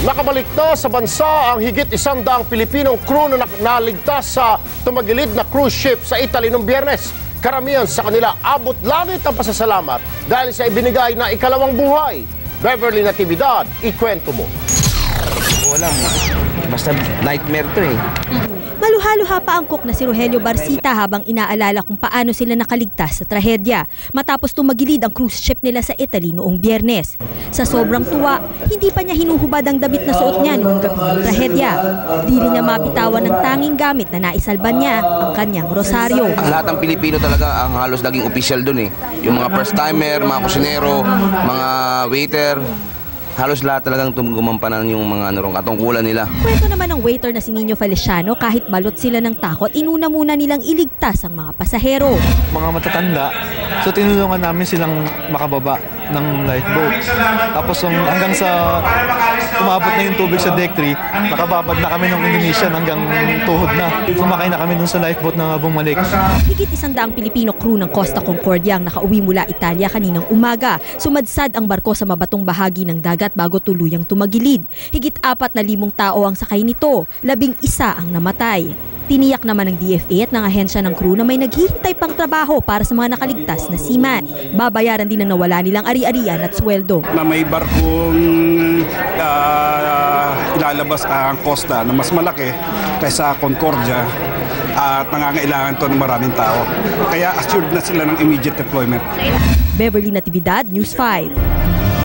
Nakabalik na sa bansa ang higit isang daang Pilipinong crew na naligtas sa tumagilid na cruise ship sa Italy noong biyernes. Karamihan sa kanila abot langit ang pasasalamat dahil sa ibinigay na ikalawang buhay. Beverly Natividad, ikwento mo. Walang, basta nightmare to eh. Maluhaluha pa ang cook na si Rogelio Barcita habang inaalala kung paano sila nakaligtas sa trahedya matapos tumagilid ang cruise ship nila sa Italy noong biyernes. Sa sobrang tuwa, hindi pa niya hinuhubad ang damit na suot niya noong gabi ng trahedya. Di rin niya mapitawan ng tanging gamit na naisalban niya, ang kanyang rosaryo. Lahat ng Pilipino talaga ang halos naging official dun eh. Yung mga first timer, mga kusinero, mga waiter, halos lahat talagang tumugumampanan yung mga ano, katungkulan nila. Kwento naman ng waiter na si Nino Feliciano kahit balot sila ng takot, inuna muna nilang iligtas ang mga pasahero. mga matatanda. So tinulungan namin silang makababa ng lifeboat. Tapos um, hanggang sa umabot na yung tubig sa deck 3, nakababad na kami ng Indonesian hanggang tuhod na. Sumakay na kami dun sa lifeboat na bumalik. Higit isang daang Pilipino crew ng Costa Concordia ang nakauwi mula Italia kaninang umaga. Sumadsad ang barko sa mabatong bahagi ng dagat bago tuluyang tumagilid. Higit apat na limong tao ang sakay nito, labing isa ang namatay. Tiniyak naman ng DFA at ng ahensya ng crew na may naghihintay pang trabaho para sa mga nakaligtas na seaman. Babayaran din ang nawala nilang ari-arian at sweldo. na may barkong ah, ilalabas ang Costa na mas malaki kaysa Concordia at nangangailangan to ng maraming tao. Kaya assured na sila ng immediate deployment. Beverly Natividad, News 5.